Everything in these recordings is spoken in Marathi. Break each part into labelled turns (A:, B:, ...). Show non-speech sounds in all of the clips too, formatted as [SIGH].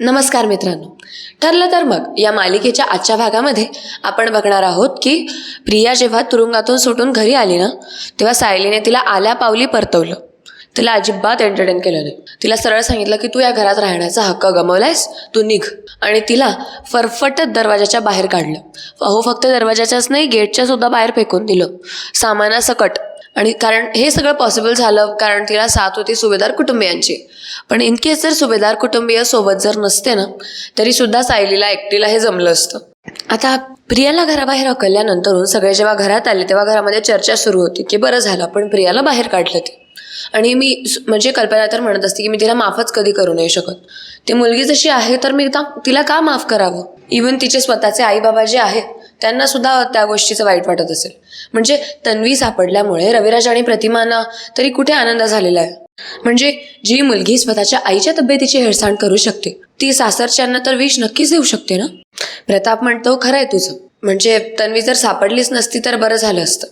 A: नमस्कार मित्रांनो. ठरलं तर मग या मालिकेच्या आजच्या भागामध्ये आपण बघणार आहोत की प्रिया जेव्हा तुरुंगातून सुटून घरी आली ना तेव्हा सायलीने तिला आल्या पावली परतवलं. तिला अजिबात एंटरटेन केलं नाही. तिला सरळ सांगितलं की तू या घरात राहण्याचा हक्क गमावलायस? तू निघ. आणि तिला फरफटत दरवाजाच्या बाहेर काढलं. अहो फक्त दरवाजाच्याच नाही गेटच्या सुद्धा बाहेर फेकून दिलं. सामानासकट आणि कारण हे सगळं पॉसिबल झालं कारण तिला साथ होती सुभेदार कुटुंबियांची. पण इनकेस जर सुभेदार कुटुंबीय सोबत जर नसते ना तरी सुद्धा सायलीला एकटीला हे जमलं असतं. आता प्रियाला घराबाहेर अकल्यानंतरून सगळे जेव्हा घरात आले तेव्हा घरामध्ये चर्चा सुरू होती की बरं झालं पण प्रियाला बाहेर काढलं ते. आणि मी म्हणजे कल्पना तर म्हणत असते की मी तिला माफच कधी करू नाही शकत. ती मुलगी जशी आहे तर मी ता- तिला का माफ करावं? इवन तिचे स्वतःचे आई बाबा जे आहेत त्यांना सुद्धा त्या गोष्टीचं वाईट वाटत असेल. म्हणजे तन्वी सापडल्यामुळे रविराज आणि प्रतिमाना तरी कुठे आनंद झालेला आहे? म्हणजे जी मुलगी स्वतःच्या आईच्या तब्येतीची हेळसांड करू शकते ती सासरच्यांना तर विष नक्कीच देऊ शकते ना? प्रताप म्हणतो खरं आहे तुझं. म्हणजे तन्वी जर सापडलीच नसती तर बरं झालं असतं.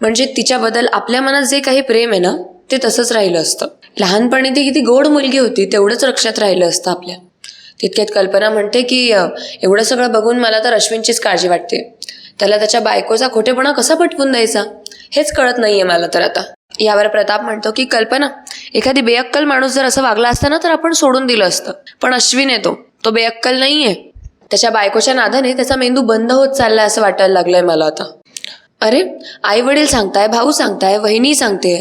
A: म्हणजे तिच्याबद्दल आपल्या मनात जे काही प्रेम आहे ना ते तसंच राहिलं असतं. लहानपणी ती किती गोड मुलगी होती तेवढंच लक्षात राहिलं असतं आपल्या. तितक्यात कल्पना म्हणते की एवढं सगळं बघून मला तर अश्विनचीच काळजी वाटते. त्याला त्याच्या बायकोचा खोटेपणा कसा पटवून द्यायचा? हेच कळत नाहीये मला तर आता. यावर प्रताप म्हणतो की कल्पना एखादी बेअक्कल माणूस जर असं वागला असता ना तर आपण सोडून दिलं असतं. पण अश्विन येतो तो. बेअक्कल नाहीये. त्याच्या बायकोच्या नादाने त्याचा मेंदू बंद होत चाललाय असं वाटायला लागलंय मला आता. अरे आई वडील सांगताय भाऊ सांगताय वहिनी सांगते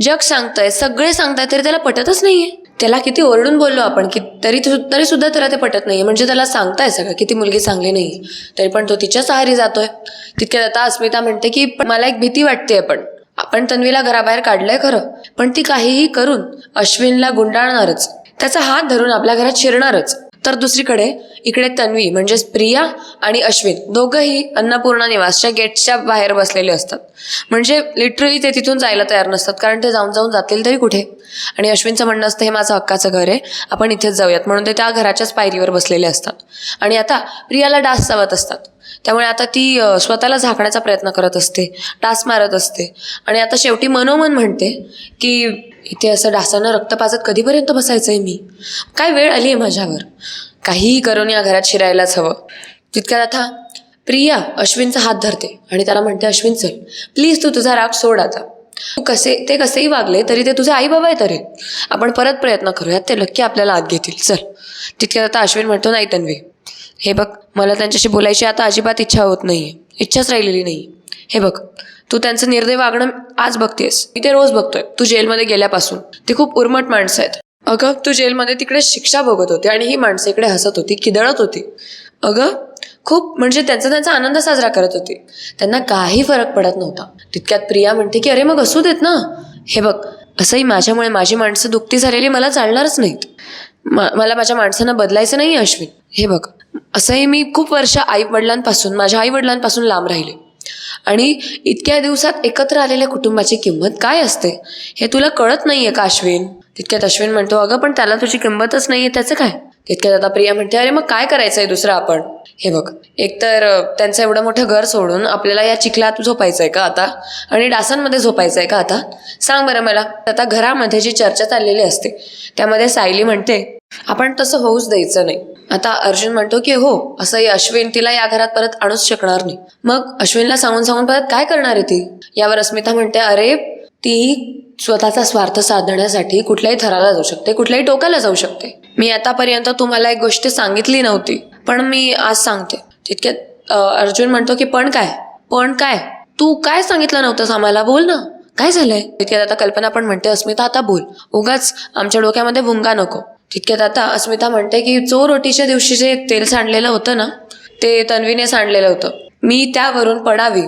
A: जग सांगताय सगळे सांगताय तरी त्याला पटतच नाहीये. त्याला किती ओरडून बोललो आपण की तरी तरी सुद्धा त्याला ते पटत नाहीये. म्हणजे त्याला सांगताय सगळं किती मुलगी चांगली नाही तरी पण तो तिच्याच आहारी जातोय. तितक्यात आता अस्मिता म्हणते की मला एक भीती वाटते पण. आपण तन्वीला घराबाहेर काढलंय खरं. पण ती काहीही करून अश्विनला गुंडाळणारच. त्याचा हात धरून आपल्या घरात शिरणारच. तर दुसरीकडे इकडे तन्वी म्हणजेच प्रिया आणि अश्विन दोघंही अन्नपूर्णा निवासच्या गेटच्या बाहेर बसलेले असतात. म्हणजे लिटरली ते तिथून जायला तयार नसतात कारण ते जाऊन जाऊन जातील तरी कुठे? आणि अश्विनचं म्हणणं असतं हे माझं हक्काचं घर आहे आपण इथेच जाऊयात. म्हणून ते त्या घराच्याच पायरीवर बसलेले असतात. आणि आता प्रियाला डास चावत असतात. त्यामुळे आता ती स्वतःला झाकण्याचा प्रयत्न करत असते डास मारत असते. आणि आता शेवटी मनोमन म्हणते की इथे असं डासानं रक्तपाजत कधीपर्यंत बसायचं आहे मी? काय वेळ आली आहे माझ्यावर? काहीही करून या घरात शिरायलाच हवं. तितक्यात आता प्रिया अश्विनचा हात धरते आणि त्याला म्हणते अश्विन चल. प्लीज तू तुझा राग सोड आता. तू कसे ते कसेही वागले तरी ते तुझे आई बाबा आहे तरी आपण परत प्रयत्न करूयात. ते नक्की आपल्याला आत घेतील. चल. तितक्यात आता अश्विन म्हणतो नाही तन्वी. हे बघ मला त्यांच्याशी बोलायची आता अजिबात इच्छा होत नाहीये. इच्छाच राहिलेली नाही हे बघ तू त्यांचं निर्दय वागणं आज बघतेस. मी ते रोज बघतोय. तू जेलमध्ये गेल्यापासून. ते खूप उर्मट माणसं आहेत. अगं तू जेलमध्ये तिकडे शिक्षा भोगत होती आणि ही माणसं इकडे हसत होती किदळत होती. अगं खूप म्हणजे त्यांचा त्यांचा आनंद साजरा करत होती. त्यांना काही फरक पडत नव्हता. तितक्यात प्रिया म्हणते की अरे मग असू देत ना. हे बघ असंही माझ्यामुळे माझी माणसं दुखती झालेली मला चालणारच नाहीत. मा मला माझ्या माणसांना बदलायचं नाही अश्विन. हे बघ असंही मी खूप वर्ष आई वडिलांपासून माझ्या आई वडिलांपासून लांब राहिले. आणि इतक्या दिवसात एकत्र आलेल्या कुटुंबाची किंमत काय असते? हे तुला कळत नाही आहे का अश्विन? तितक्यात अश्विन म्हणतो अगं पण त्याला तुझी किंमतच नाही आहे त्याचं काय? इतक्यात आता प्रिया म्हणते अरे मग काय करायचंय दुसरं आपण? हे बघ एकतर त्यांचं एवढं मोठं घर सोडून आपल्याला या चिखलात झोपायचंय का आता? आणि डासांमध्ये झोपायचं आहे का आता? सांग बरं मला. आता घरामध्ये जी चर्चा चाललेली असते त्यामध्ये सायली म्हणते आपण तसं होऊच द्यायचं नाही. आता अर्जुन म्हणतो की हो असंही अश्विन तिला या घरात परत आणूच शकणार नाही. मग अश्विनला सांगून सांगून परत काय करणार आहे ती? यावर अस्मिता म्हणते अरे ती स्वतःचा स्वार्थ साधण्यासाठी कुठल्याही थराला जाऊ शकते कुठल्याही टोकाला जाऊ शकते. मी आतापर्यंत तुम्हाला एक गोष्ट सांगितली नव्हती पण मी आज सांगते. तितक्यात अर्जुन म्हणतो की पण काय? पण काय? तू काय सांगितलं नव्हतंस आम्हाला? बोल ना. काय झालंय? तितक्यात आता कल्पना पण म्हणते अस्मिता आता बोल. उगाच आमच्या डोक्यामध्ये भुंगा नको. तितक्यात आता अस्मिता म्हणते की चोर रोटीच्या दिवशी जे तेल सांडलेलं होतं ना ते तन्वीने सांडलेलं होतं. मी त्यावरून पडावी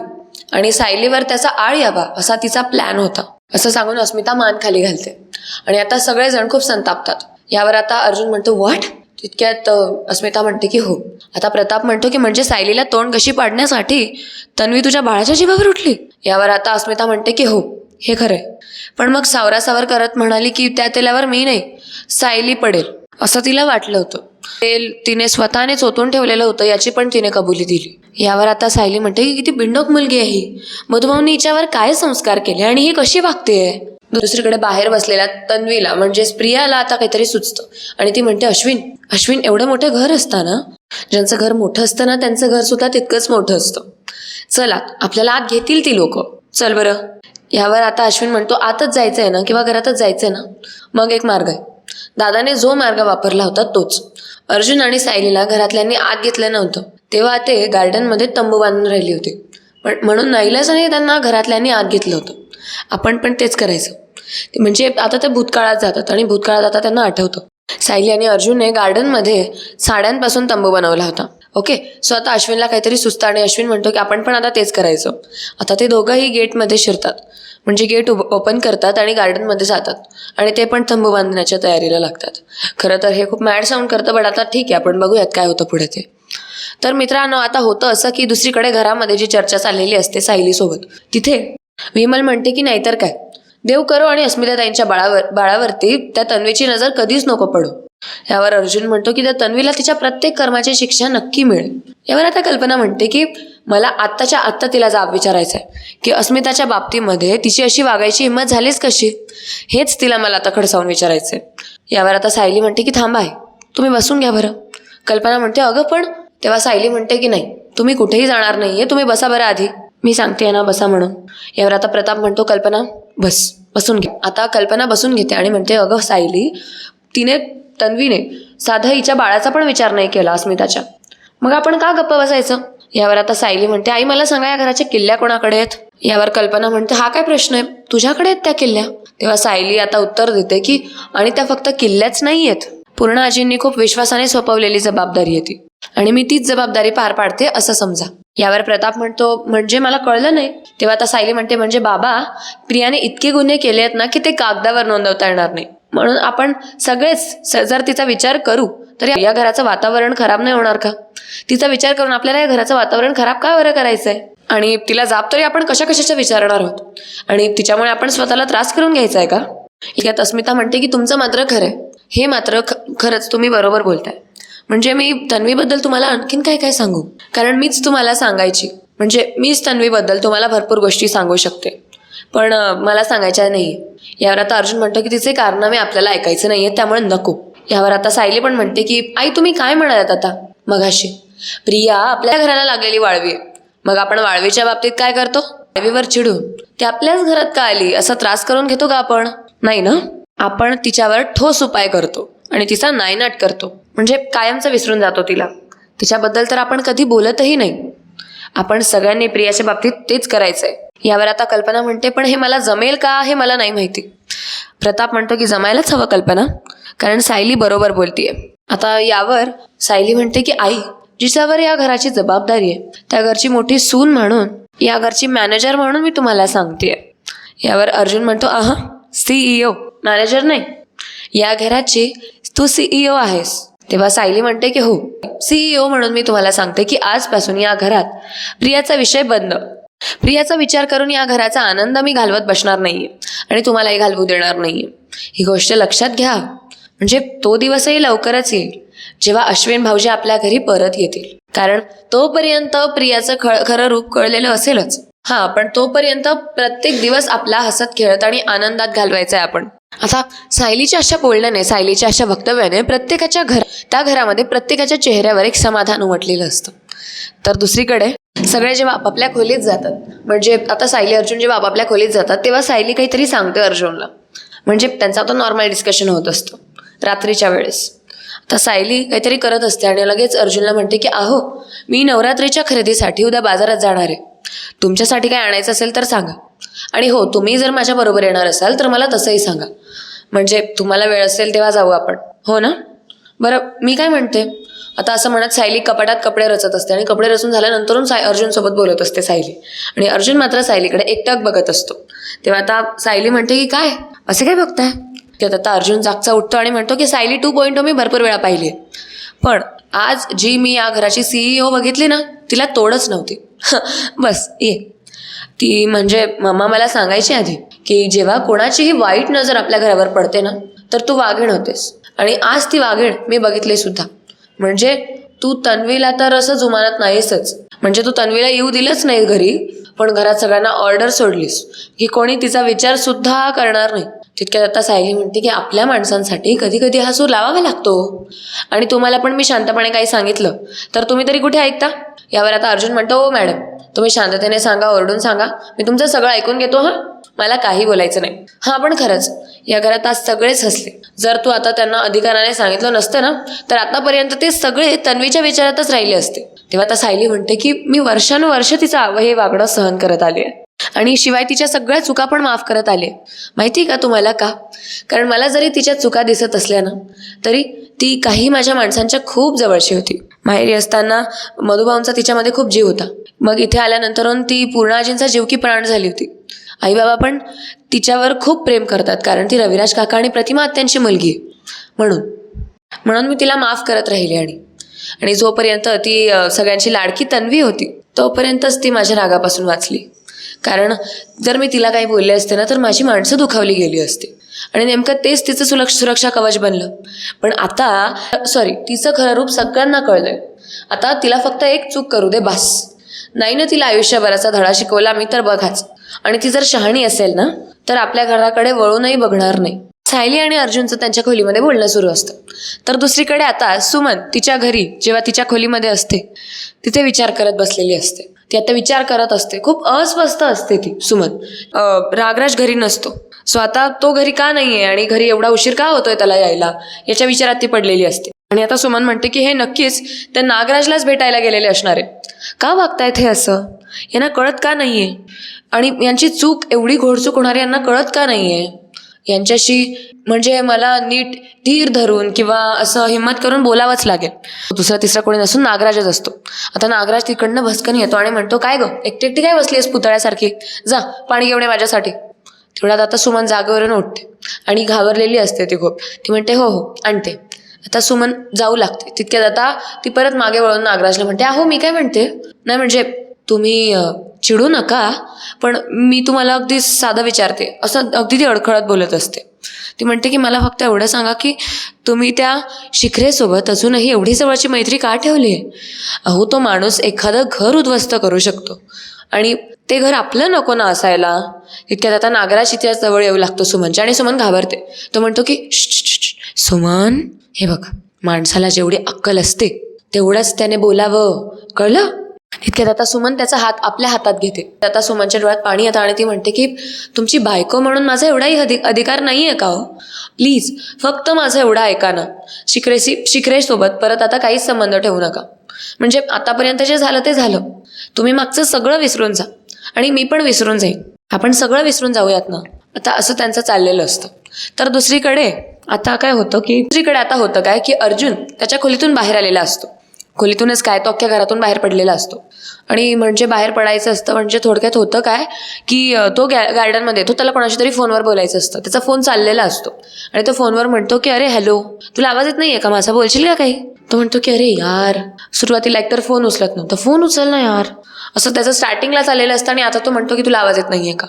A: आणि सायलीवर त्याचा आळ यावा असा तिचा प्लॅन होता. असं सांगून अस्मिता मान खाली घालते. आणि आता सगळेजण खूप संतापतात. यावर आता अर्जुन म्हणतो व्हॉट तितक्यात अस्मिता म्हणते की हो. आता प्रताप म्हणतो की म्हणजे सायलीला तोंड कशी पाडण्यासाठी तन्वी तुझ्या बाळाच्या जीवावर उठली? यावर आता अस्मिता म्हणते की हो हे खरंय. पण मग सावरासावर करत म्हणाली की त्या तेलावर मी नाही. सायली पडेल. असं तिला वाटलं होतं. तेल तिने स्वतःने चोतून ठेवलेलं होतं याची पण तिने कबुली दिली. यावर आता सायली म्हणते की किती बिंडोक मुलगी आहे ही. मधुभाऊनी हिच्यावर काय संस्कार केले आणि ही कशी वागतेय दुसरीकडे बाहेर बसलेल्या तन्वीला म्हणजेच प्रियाला आता काहीतरी सुचतं. आणि ती म्हणते अश्विन अश्विन एवढं मोठं घर असताना ज्यांचं घर मोठं असतं ना त्यांचं घर सुद्धा तितकंच मोठं असतं. चला आपल्याला आत घेतील ती लोक. चल बरं. यावर आता अश्विन म्हणतो आतच जायचं आहे ना किंवा घरातच जायचं आहे ना? मग एक मार्ग आहे. दादाने जो मार्ग वापरला होता तोच. अर्जुन आणि सायलीला घरातल्यांनी आत घेतलं नव्हतं. तेव्हा ते गार्डनमध्ये तंबू बांधून राहिले होते. पण म्हणून नाईलाजाने त्यांना घरातल्यांनी आत घेतलं होतं. आपण पण तेच करायचं. ते म्हणजे आता ते भूतकाळात जातात आणि भूतकाळात आता त्यांना आठवतं. सायली आणि अर्जुनने गार्डनमध्ये साड्यांपासून तंबू बनवला होता. ओके? सो आता अश्विनला काहीतरी सुचतं आणि अश्विन म्हणतो की आपण पण आता तेच करायचं. आता ते दोघंही गेटमध्ये शिरतात. म्हणजे गेट ओपन करतात आणि गार्डनमध्ये जातात. आणि ते पण तंबू बांधण्याच्या तयारीला लागतात. खरं तर हे खूप मॅड साऊंड करतं बट आता ठीक आहे आपण बघूयात काय होतं पुढे ते. तर मित्रांनो आता होतं असं की दुसरीकडे घरामध्ये जी चर्चा चाललेली असते सायलीसोबत तिथे विमल म्हणते की नाहीतर काय? देव करो आणि अस्मिताताईंच्या बाळावर बाळावरती त्या तन्वीची नजर कधीच नको पडू. यावर अर्जुन म्हणतो की त्या तन्वीला तिच्या प्रत्येक कर्माची शिक्षा नक्की मिळेल. यावर आता कल्पना म्हणते की मला आत्ताच्या आत्ता तिला जाब विचारायचा आहे की अस्मिताच्या बाबतीमध्ये तिची अशी वागायची हिंमत झालीच कशी? हेच तिला मला आता खडसावून विचारायचं आहे यावर आता सायली म्हणते की थांबा आहे तुम्ही बसून घ्या बरं. कल्पना म्हणते अगं पण तेव्हा सायली म्हणते की नाही तुम्ही कुठेही जाणार नाहीये तुम्ही बसा बरं आधी. मी सांगते ना बसा म्हणून. यावर आता प्रताप म्हणतो कल्पना बस बसून घे. आता कल्पना बसून घेते आणि म्हणते अगं सायली तिने तन्वीने साधा हिच्या बाळाचा पण विचार नाही केला अस्मिताच्या. मग आपण का गप्प बसायचं? यावर आता सायली म्हणते आई मला सांगा या घराच्या किल्ल्या कोणाकडे आहेत? यावर कल्पना म्हणते हा काय प्रश्न आहे? तुझ्याकडे आहेत त्या किल्ल्या? तेव्हा सायली आता उत्तर देते की आणि त्या फक्त किल्ल्याच नाही आहेत. पूर्ण आजींनी खूप विश्वासाने सोपवलेली जबाबदारी आहे ती. आणि मी तीच जबाबदारी पार पाडते असं समजा. यावर प्रताप म्हणतो म्हणजे मला कळलं नाही. तेव्हा आता सायली म्हणते म्हणजे बाबा प्रियाने इतके गुन्हे केले आहेत ना की ते कागदावर नोंदवता येणार नाही. म्हणून आपण सगळेच जर तिचा विचार करू तर या घराचं वातावरण खराब नाही होणार का? तिचा विचार करून आपल्याला या घराचं वातावरण खराब का बरं करायचंय? आणि तिला जाब तरी आपण कशा कशाच्या विचारणार आहोत? आणि तिच्यामुळे आपण स्वतःला त्रास करून घ्यायचा आहे का? यात अस्मिता म्हणते की तुमचं मात्र खरं आहे हे मात्र खरंच तुम्ही बरोबर बोलताय. म्हणजे मी तन्वीबद्दल तुम्हाला आणखीन काय काय सांगू? कारण मीच तुम्हाला सांगायची. म्हणजे मीच तन्वीबद्दल तुम्हाला भरपूर गोष्टी सांगू शकते. पण मला सांगायच्या नाही. यावर आता अर्जुन म्हणतो की तिचे कारनामे आपल्याला ऐकायचे नाहीये त्यामुळे नको. यावर आता सायली पण म्हणते की आई तुम्ही काय म्हणालात आता? मगाशी. प्रिया आपल्या घराला लागलेली वाळवी. मग आपण वाळवीच्या बाबतीत काय करतो? वाळवीवर चिडून. ती आपल्याच घरात का आली? असा त्रास करून घेतो का आपण? नाही ना. आपण तिच्यावर ठोस उपाय करतो आणि तिचा नायनाट करतो. म्हणजे कायमचं विसरून जातो तिला. तिच्याबद्दल तर आपण कधी बोलतही नाही. आपण सगळ्यांनी प्रियाच्या बाबतीत तेच करायचंय. यावर आता कल्पना म्हणते पण हे मला जमेल का? हे मला नाही माहिती. प्रताप म्हणतो की जमायलाच हवं कल्पना. कारण सायली बरोबर बोलतीये. आता यावर सायली म्हणते की आई जिच्यावर या घराची जबाबदारी आहे त्या घरची मोठी सून म्हणून या घरची मॅनेजर म्हणून मी तुम्हाला सांगते यावर अर्जुन म्हणतो आहा सीईओ मॅनेजर नाही. या घराची तू सीईओ आहेस. तेव्हा सायली म्हणते की हो सीईओ म्हणून मी तुम्हाला सांगते की आजपासून या घरात प्रियाचा विषय बंद. प्रियाचा विचार करून या घराचा आनंद मी घालवत बसणार नाहीये आणि तुम्हालाही घालवू देणार नाहीये. ही गोष्ट लक्षात घ्या. म्हणजे तो दिवसही लवकरच येईल जेव्हा अश्विन भाऊजी आपल्या घरी परत येतील. कारण तोपर्यंत प्रियाचं खळ खरं रूप कळलेलं असेलच. हा पण तोपर्यंत प्रत्येक दिवस आपला हसत खेळत आणि आनंदात घालवायचा आहे आपण. आता सायलीच्या अशा बोलण्याने सायलीच्या अशा वक्तव्याने प्रत्येकाच्या घर त्या घरामध्ये प्रत्येकाच्या चेहऱ्यावर एक समाधान उमटलेलं असतं. तर दुसरीकडे सगळे जेव्हा आपापल्या खोलीत जातात म्हणजे आता सायली अर्जुन जेव्हा आपापल्या खोलीत जातात तेव्हा सायली काहीतरी सांगते अर्जुनला. म्हणजे त्यांचा आता नॉर्मल डिस्कशन होत असतो रात्रीच्या वेळेस. आता सायली काहीतरी करत असते आणि लगेच अर्जुनला म्हणते की अहो मी नवरात्रीच्या खरेदीसाठी उद्या बाजारात जाणार आहे. तुमच्यासाठी काय आणायचं असेल तर सांगा. आणि हो तुम्ही जर माझ्याबरोबर येणार असाल तर मला तसंही सांगा. म्हणजे तुम्हाला वेळ असेल तेव्हा जाऊ आपण. हो ना? बरं मी काय म्हणते? आता असं म्हणत सायली कपाटात कपडे रचत असते आणि कपडे रचून झाल्यानंतरून साय अर्जुनसोबत बोलत असते सायली. आणि अर्जुन मात्र सायलीकडे एकटक बघत असतो. तेव्हा आता सायली म्हणते की काय? असे काय बघताय? त्यात आता अर्जुन जागचा उठतो आणि म्हणतो की सायली टू पॉईंट oh मी भरपूर वेळा पाहिली पण आज जी मी या घराची सीईओ बघितली ना तिला तोडच नव्हती. [LAUGHS] बस ये. ती म्हणजे मम्मा मला सांगायची आधी की जेव्हा कोणाचीही वाईट नजर आपल्या घरावर पडते ना तर तू वाघीण होतेस. आणि आज ती वाघीण मी बघितली सुद्धा. म्हणजे तू तन्वीला तर असं जुमानत नाहीसच. म्हणजे तू तन्वीला येऊ दिलंच नाही घरी पण घरात सगळ्यांना ऑर्डर सोडलीस की कोणी तिचा विचार सुद्धा करणार नाही. तितक्यात आता सायली म्हणते की आपल्या माणसांसाठी कधी कधी हा सूर लावावा लागतो. आणि तुम्हाला पण मी शांतपणे काही सांगितलं. तर तुम्ही तरी कुठे ऐकता? यावर आता अर्जुन म्हणतो हो मॅडम तुम्ही शांततेने सांगा ओरडून सांगा. मी तुमचं सगळं ऐकून घेतो हां? मला काही बोलायचं नाही. हा पण खरंच या घरात आज सगळेच हसले. जर तू आता त्यांना अधिकाराने सांगितलं नसतं ना तर आतापर्यंत ते सगळे तन्वीच्या विचारातच राहिले असते. तेव्हा आता सायली म्हणते की मी वर्षानुवर्ष तिचं आव- हे वागणं सहन करत आले आणि शिवाय तिच्या सगळ्या चुका पण माफ करत आले माहिती का तुम्हाला का? कारण मला जरी तिच्या चुका दिसत असल्या ना तरी ती काही माझ्या माणसांच्या खूप जवळची होती. माहेरी असताना मधुभाऊंचा तिच्यामध्ये खूप जीव होता. मग इथे आल्यानंतरून ती पूर्णाजींचा जीव की प्राण झाली होती. आई बाबा पण तिच्यावर खूप प्रेम करतात कारण ती रविराज काका आणि प्रतिमा त्यांची मुलगी आहे. म्हणून म्हणून मी तिला माफ करत राहिले आणि आणि जोपर्यंत ती सगळ्यांची लाडकी तन्वी होती तोपर्यंतच ती माझ्या रागापासून वाचली. कारण जर मी तिला काही बोलले असते ना तर माझी माणसं दुखावली गेली असते. आणि नेमकं तेच तिचं सुलक्ष सुरक्षा कवच बनलं. पण आता सॉरी तिचं खरं रूप सगळ्यांना कळलंय. आता तिला फक्त एक चूक करू दे बास. नाही ना तिला आयुष्यभराचा धडा शिकवला मी तर बघाच. आणि ती जर शहाणी असेल ना तर आपल्या घराकडे वळूनही बघणार नाही. सायली आणि अर्जुनचं त्यांच्या खोलीमध्ये बोलणं सुरू असतं. तर दुसरीकडे आता सुमन तिच्या घरी जेव्हा तिच्या खोलीमध्ये असते तिथे विचार करत बसलेली असते. ती आता विचार करत असते. खूप अस्वस्थ असते ती सुमन. रागराज घरी नसतो. सो आता तो घरी का नाहीये आणि घरी एवढा उशीर का होतोय त्याला यायला याच्या विचारात ती पडलेली असते. आणि आता सुमन म्हणते की हे नक्कीच त्या नागराजलाच भेटायला गेलेले असणार आहे का वागतायत हे असं? यांना कळत का नाहीये? आणि यांची चूक एवढी घोडचूक होणारी यांना कळत का नाहीये? यांच्याशी म्हणजे मला नीट धीर धरून किंवा असं हिंमत करून बोलावंच लागेल. दुसरा तिसरा कोणी नसून नागराजच असतो. आता नागराज तिकडनं भस्कन येतो आणि म्हणतो काय गं? एकटी एकटी काय बसली आहेस पुतळ्यासारखी? जा पाणी घेऊन माझ्यासाठी. तेवढ्यात आता सुमन जागेवरून उठते आणि घाबरलेली असते ती खूप. ती म्हणते हो हो आणते. आता सुमन जाऊ लागते. तितक्यात आता ती परत मागे वळून नागराजला म्हणते अहो मी काय म्हणते? नाही म्हणजे तुम्ही चिडू नका पण मी तुम्हाला अगदी साधं विचारते. असं अगदी ती अडखळत बोलत असते. ती म्हणते की मला फक्त एवढं सांगा की तुम्ही त्या शिखरेसोबत अजूनही एवढी जवळची मैत्री का ठेवली आहे? अहो तो माणूस एखादं घर उद्ध्वस्त करू शकतो. आणि ते घर आपलं नको ना असायला. इतक्यात आता नागराज इतिहास जवळ येऊ लागतो सुमनच्या आणि सुमन घाबरते. तो म्हणतो की सुमन हे बघ माणसाला जेवढी अक्कल असते तेवढंच त्याने बोलावं. कळलं? इतक्यात आता सुमन त्याचा हात आपल्या हातात घेते. आता सुमनच्या डोळ्यात पाणी येतं आणि ती म्हणते की तुमची बायको म्हणून माझा एवढाही अधि अधिकार नाही आहे का हो? प्लीज फक्त माझं एवढं ऐका ना. शिखरेशी शिखरेसोबत परत आता काहीच संबंध ठेवू नका. म्हणजे आतापर्यंत जे झालं ते झालं. तुम्ही मागचं सगळं विसरून जा. आणि मी पण विसरून जाईन. आपण सगळं विसरून जाऊयात ना. आता असं त्यांचं चाललेलं असतं. तर दुसरीकडे आता काय होतं की दुसरीकडे आता होतं काय की अर्जुन त्याच्या खोलीतून बाहेर आलेला असतो. खोलीतूनच काय तो अख्ख्या घरातून बाहेर पडलेला असतो. आणि म्हणजे बाहेर पडायचं असतं म्हणजे थोडक्यात होतं काय की तो गॅ गार्डनमध्ये तो त्याला कोणाशी तरी फोनवर बोलायचं असतं. त्याचा फोन चाललेला असतो. आणि तो फोनवर म्हणतो की अरे हॅलो तुला आवाज येत नाही आहे का? माझा बोलशील का काही? तो म्हणतो की अरे यार सुरुवातीला एकतर फोन उचलत नव्हता. फोन उचल ना यार. असं त्याचं स्टार्टिंगला चाललेलं असतं आणि आता तो म्हणतो की तुला आवाज येत नाही आहे का?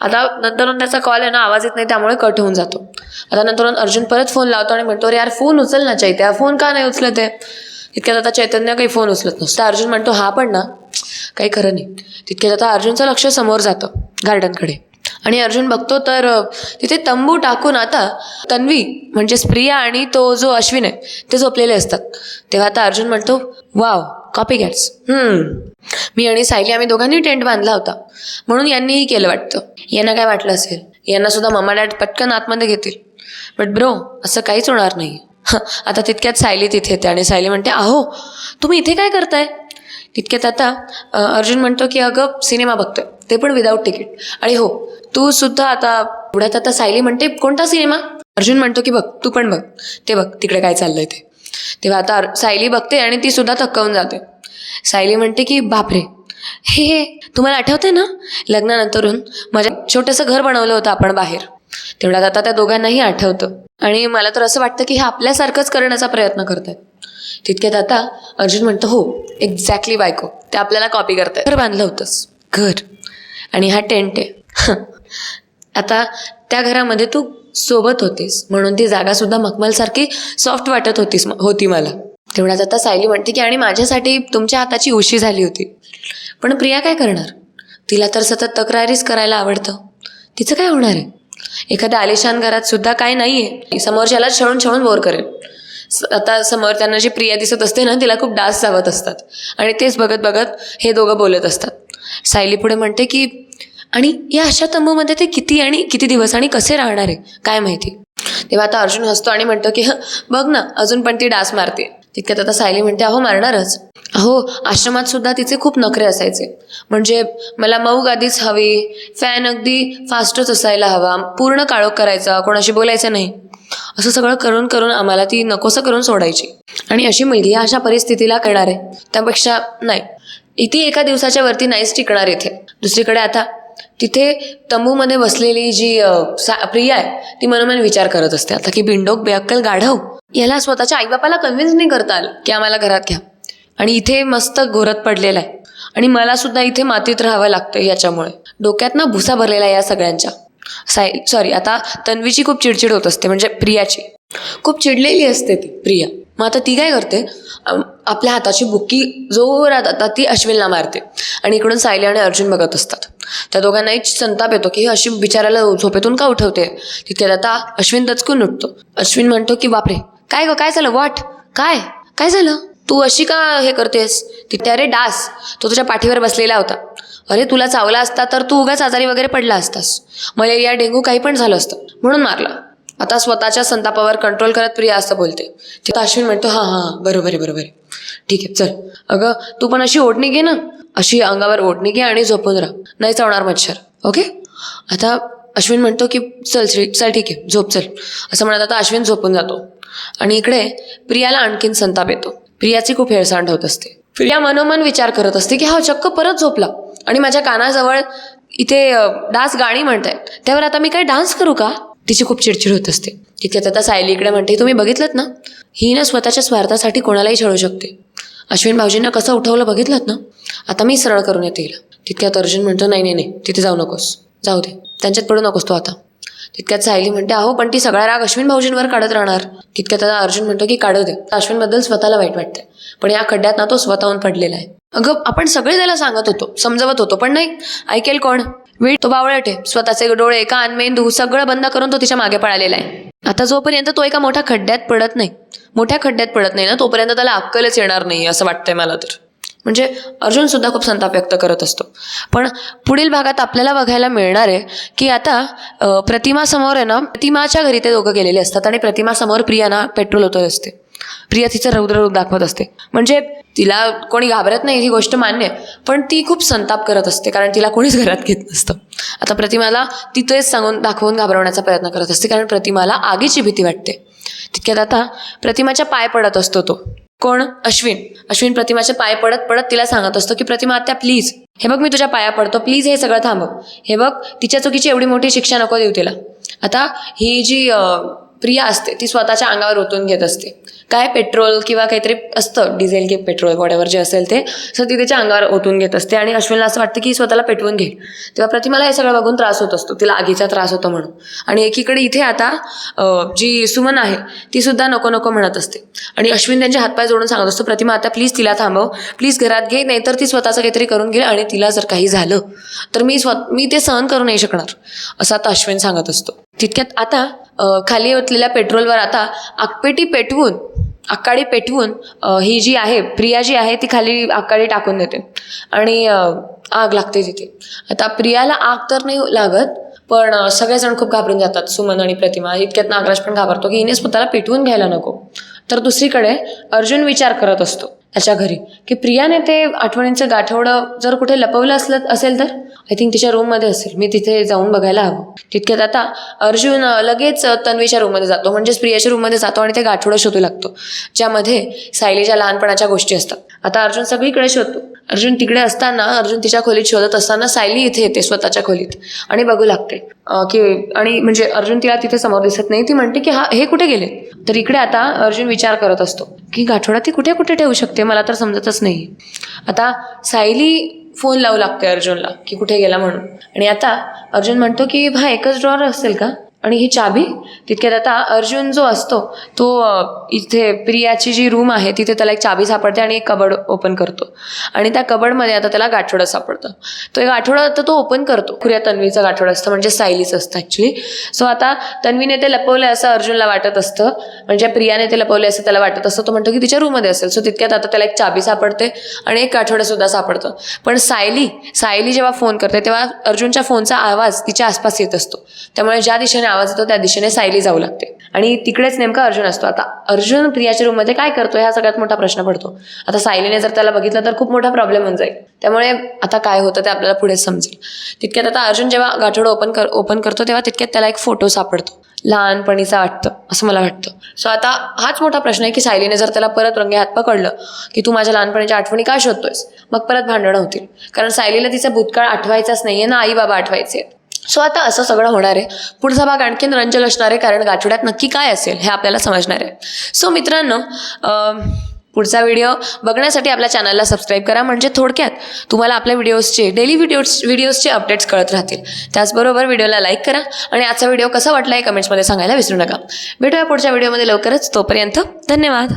A: आता नंतर त्याचा कॉल आहे ना आवाज येत नाही त्यामुळे कट होऊन जातो. आता नंतर अर्जुन परत फोन लावतो आणि म्हणतो अरे यार फोन उचल ना चैत्या फोन का नाही उचलत आहे? तितक्यात आता चैतन्य काही फोन उचलत नसतं. अर्जुन म्हणतो हा पण ना. काही खरं नाही. तितक्यात आता अर्जुनचं लक्ष समोर जातं गार्डनकडे. आणि अर्जुन बघतो तर तिथे तंबू टाकून आता तन्वी म्हणजेच प्रिया आणि तो जो अश्विन आहे ते झोपलेले असतात. तेव्हा आता अर्जुन म्हणतो वाव कॉपी गॅट्स मी आणि सायली आम्ही दोघांनी टेंट बांधला होता. म्हणून यांनीही केलं वाटतं. यांना काय वाटलं असेल? यांना सुद्धा मम्मा डॅड पटकन आतमध्ये घेतील. बट ब्रो असं काहीच होणार नाही [LAUGHS] आता तितक्यात सायली तिथे येते आणि सायली म्हणते अहो तुम्ही इथे काय करताय? तितक्यात आता अर्जुन म्हणतो की अगं सिनेमा बघतोय ते पण विदाऊट तिकीट आणि हो तू सुद्धा आता पुढ्यात आता सायली म्हणते कोणता सिनेमा? अर्जुन म्हणतो की बघ तू पण बघ ते बघ तिकडे काय चाललंय ते. तेव्हा आता सायली बघते आणि ती सुद्धा थक्कावून जाते. सायली म्हणते की बापरे हे हे तुम्हाला आठवतंय ना लग्नानंतरून माझ्या छोटंसं घर बनवलं होतं आपण बाहेर. तेवढ्यात आता त्या दोघांनाही आठवतं. आणि मला तर असं वाटतं की हे आपल्यासारखंच करण्याचा प्रयत्न करतात तितक्यात आता अर्जुन म्हणतो हो एक्झॅक्टली बायको. ते आपल्याला कॉपी करताय घर बांधलं होतंस. घर. आणि हा टेंट आहे. आता त्या घरामध्ये तू सोबत होतीस. म्हणून ती जागा सुद्धा मखमलसारखी सॉफ्ट वाटत होतीस होती मला. तेवढ्यात आता सायली म्हणते की आणि माझ्यासाठी तुमच्या हाताची उशी झाली होती. पण प्रिया काय करणार? तिला तर सतत तक्रारीच करायला आवडतं. तिचं काय होणार आहे? एखाद्या आलिशान घरात सुद्धा काय नाही आहे समोरच्याला छळून छळून बोर करेल. आता समोर त्यांना जी प्रिया दिसत असते ना तिला खूप डास जावत असतात. आणि तेच बघत बघत हे दोघं बोलत असतात. सायली पुढे म्हणते की आणि या अशा तंबूमध्ये ते किती आणि किती दिवस आणि कसे राहणार आहे? काय माहिती? तेव्हा आता अर्जुन हसतो आणि म्हणतो की "हं, बघ ना अजून पण ती डास मारते तितक्यात आता सायली म्हणते अहो मारणारच. अहो आश्रमात सुद्धा तिचे खूप नखरे असायचे. म्हणजे मला मऊ गादीच हवी फॅन अगदी फास्टच असायला हवा पूर्ण काळोख करायचा कोणाशी बोलायचं नाही. असं सगळं करून करून आम्हाला ती नकोसं करून सोडायची. आणि अशी मुलगी अशा परिस्थितीला करणार आहे त्यापेक्षा नाही. इथे एका दिवसाच्या वरती नाहीच टिकणार इथे. दुसरीकडे आता तिथे तंबूमध्ये बसलेली जी सा- प्रिया आहे ती मनोमन विचार करत असते. आता की बिंडोक बेअक्कल गाढव याला स्वतःच्या आईबापाला कन्व्हिन्स नाही करता आलं की आम्हाला घरात घ्या. आणि इथे मस्त घोरत पडलेला आहे. आणि मला सुद्धा इथे मातीत राहावं लागतं याच्यामुळे. डोक्यात ना भुसा भरलेला आहे या सगळ्यांच्या. साय सॉरी आता तन्वीची खूप चिडचिड होत असते म्हणजे प्रियाची. खूप चिडलेली असते ती प्रिया. मग आता ती काय करते? आपल्या हाताची बुक्की जोरात आता ती अश्विनला मारते. आणि इकडून सायली आणि अर्जुन बघत असतात. त्या दोघांनाही संताप येतो की ही अशी बिचाराला झोपेतून का उठवते? तिथे आता अश्विन दचकून उठतो. अश्विन म्हणतो की बापरे काय ग काय झालं? वाट काय? काय झालं? तू अशी का हे करतेस? तिथे अरे डास तो तुझ्या पाठीवर बसलेला होता. अरे तुला चावला असता तर तू उगाच आजारी वगैरे पडला असतास. मलेरिया डेंगू काही पण झालं असतं. म्हणून मारलं. आता स्वतःच्या संतापावर कंट्रोल करत प्रिया असं बोलते. तिथं अश्विन म्हणतो हां हां बरोबर आहे बरोबर आहे. ठीक आहे चल. अगं तू पण अशी ओढणी घे ना. अशी अंगावर ओढणी घे आणि झोपून राहा. नाही चावणार मच्छर. ओके? आता अश्विन म्हणतो की चल श्री चल ठीक आहे झोप चल. असं म्हणत आता अश्विन झोपून जातो. आणि इकडे प्रियाला आणखीन संताप येतो. प्रियाची खूप हेळसांड होत असते. प्रिया मनोमन विचार करत असते की हा चक्क परत झोपला. आणि माझ्या कानाजवळ इथे डास डान्स गाणी म्हणताय त्यावर आता मी काय डान्स करू का? तिची खूप चिडचिड होत असते. तितक्यात आता सायली इकडे म्हणते तुम्ही बघितलं ना? ही ना स्वतःच्या स्वार्थासाठी कोणालाही छळू शकते. अश्विन भाऊजींना कसं उठवलं बघितलं ना? आता मी सरळ करून येते तिला तितक्यात अर्जुन म्हणतो नाही नाही नाही तिथे जाऊ नकोस. जाऊ दे. त्यांच्यात पडू नकोस तो आता. तितक्यात सायली म्हणते अहो पण ती सगळा राग अश्विन भाऊजींवर काढत राहणार. तितक्यात आता अर्जुन म्हणतो की काढू दे. अश्विनबद्दल स्वतःला वाईट वाटतंय. पण या खड्ड्यात ना तो स्वतःहून पडलेला आहे. अगं आपण सगळे त्याला सांगत होतो समजवत होतो पण नाही. ऐकेल कोण? वेळ तो बावळट आहे स्वतःचे डोळे कान मेंदू सगळं बंद करून तो तिच्यामागे पळालेला आहे. आता जोपर्यंत तो एका मोठ्या खड्ड्यात पडत नाही मोठ्या खड्ड्यात पडत नाही ना तोपर्यंत त्याला अक्कलच येणार नाही असं वाटतंय मला तर. म्हणजे अर्जुन सुद्धा खूप संताप व्यक्त करत असतो. पण पुढील भागात आपल्याला बघायला मिळणार आहे की आता प्रतिमासमोर आहे ना प्रतिमाच्या घरी ते दोघं गेलेले असतात आणि प्रतिमासमोर प्रियाना पेट्रोल होत असते. प्रिया तिचं रौद्र रूप दाखवत असते. म्हणजे तिला कोणी घाबरत नाही ही गोष्ट मान्य पण ती खूप संताप करत असते कारण तिला कोणीच घरात घेत नसतं. आता प्रतिमाला तिथेच सांगून दाखवून घाबरवण्याचा प्रयत्न करत असते कारण प्रतिमाला आगीची भीती वाटते. तितक्यात आता प्रतिमाच्या पाय पडत असतो तो. कोण? अश्विन. अश्विन प्रतिमाचे पाय पडत पडत तिला सांगत असतो की प्रतिमा आत्या प्लीज हे बघ मी तुझ्या पाया पडतो. प्लीज हे सगळं थांबव. हे बघ तिच्या चुकीची एवढी मोठी शिक्षा नको देऊ तिला. आता ही जी प्रिया असते ती स्वतःच्या अंगावर ओतून घेत असते. काय पेट्रोल किंवा काहीतरी असतं डिझेल किंवा पेट्रोल वॉटेवर जे असेल ते सो ती त्याच्या अंगावर ओतून घेत असते आणि अश्विनला असं वाटतं की स्वतःला पेटवून घे तेव्हा प्रतिमाला हे सगळं बघून त्रास होत असतो तिला आगीचा त्रास होतो म्हणून. आणि एकीकडे इथे आता जी सुमन आहे ती सुद्धा नको नको म्हणत असते. आणि अश्विन त्यांचे हातपाय जोडून सांगत असतो प्रतिमा आता प्लीज तिला थांबव. प्लीज घरात घे नाहीतर ती स्वतःचं काहीतरी करून घेईल आणि तिला जर काही झालं तर मी स्व मी ते सहन करू नाही शकणार असं आता अश्विन सांगत असतो. तितक्यात आता खाली ओतलेल्या पेट्रोलवर आता आगपेटी पेटवून आकाडी पेटवून ही जी आहे प्रिया जी आहे ती खाली आकाडी टाकून देते. आणि आग लागते तिथे. आता प्रियाला आग तर नाही लागत पण सगळेजण खूप घाबरून जातात सुमन आणि प्रतिमा. इतक्यात नागराज पण घाबरतो की हिने स्वतःला पेटवून घ्यायला नको. तर दुसरीकडे अर्जुन विचार करत असतो. त्याच्या घरी. की प्रियाने ते आठवणींचं गाठवडं जर कुठे लपवलं असलं असेल तर? आय थिंक तिच्या रूममध्ये असेल. मी तिथे जाऊन बघायला हवं. तितक्यात आता अर्जुन लगेच तन्वीच्या रूममध्ये जातो. म्हणजेच प्रियाच्या रूममध्ये जातो आणि ते गाठवडं शोधू लागतो. ज्यामध्ये सायलीच्या लहानपणाच्या गोष्टी असतात. आता अर्जुन सगळीकडे शोधतो. अर्जुन तिकडे असताना अर्जुन तिच्या खोलीत शोधत असताना सायली इथे येते स्वतःच्या खोलीत. आणि बघू लागते. की आणि म्हणजे अर्जुन तिला तिथे समोर दिसत नाही. ती म्हणते की हा हे कुठे गेले? तर इकडे आता अर्जुन विचार करत असतो की गाठोडा ती कुठे कुठे ठेवू शकते? मला तर समजतच नाही. आता सायली फोन लावू लागते अर्जुनला की कुठे गेला म्हणून? आणि आता अर्जुन म्हणतो की हा एकच ड्रॉवर असेल का? आणि ही चाबी तितक्यात आता अर्जुन जो असतो तो इथे प्रियाची जी रूम आहे तिथे त्याला एक चाबी सापडते आणि एक कबड ओपन करतो. आणि त्या कबडमध्ये आता त्याला गाठोडं सापडतं. तो एक गाठोडं आता तो ओपन करतो. खुऱ्या तन्वीचं गाठोडं असतं म्हणजे सायलीच असतं ॲक्च्युली सो आता तन्वीने ते लपवलं असं अर्जुनला वाटत असतं. म्हणजे प्रियाने ते लपवले असं त्याला वाटत असतं. तो म्हणतो की तिच्या रूममध्ये असेल. सो तितक्यात आता त्याला एक चाबी सापडते आणि एक गाठोडं सुद्धा सापडतं. पण सायली सायली जेव्हा फोन करते तेव्हा अर्जुनच्या फोनचा आवाज तिच्या आसपास येत असतो. त्यामुळे ज्या दिशेने आवाज येतो त्या दिशेने सायली जाऊ लागते. आणि तिकडेच नेमका अर्जुन असतो. आता अर्जुन प्रियाच्या रूममध्ये काय करतोय हा सगळ्यात मोठा प्रश्न पडतो. आता सायलीने जर त्याला बघितलं तर खूप मोठा प्रॉब्लेम होऊन जाईल. त्यामुळे आता काय होतं ते आपल्याला पुढे समजेल. तितक्यात आता अर्जुन जेव्हा गाठोडं ओपन कर ओपन करतो तेव्हा तितक्यात त्याला एक फोटो सापडतो. लहानपणीचा वाटतं असं मला वाटतं. सो आता हाच मोठा प्रश्न आहे की सायलीने जर त्याला परत रंगे हात पकडलं की तू माझ्या लहानपणीच्या आठवणी का शोधतोयस? मग परत भांडणं होतील. कारण सायलीला तिचा भूतकाळ आठवायचाच नाहीये ना आई बाबा आठवायचे सो आता असं सगळं होणार आहे. पुढचा भाग आणखीन रंजल असणार आहे कारण गाठोड्यात नक्की काय असेल हे आपल्याला समजणार आहे. सो मित्रांनो पुढचा व्हिडिओ बघण्यासाठी आपल्या चॅनलला सबस्क्राईब करा. म्हणजे थोडक्यात तुम्हाला आपल्या व्हिडिओजचे डेली व्हिडिओज व्हिडिओजचे अपडेट्स कळत राहतील. त्याचबरोबर व्हिडिओला लाईक करा. आणि आजचा व्हिडिओ कसा वाटला आहे कमेंट्समध्ये सांगायला विसरू नका. भेटूया पुढच्या व्हिडिओमध्ये लवकरच. तोपर्यंत धन्यवाद.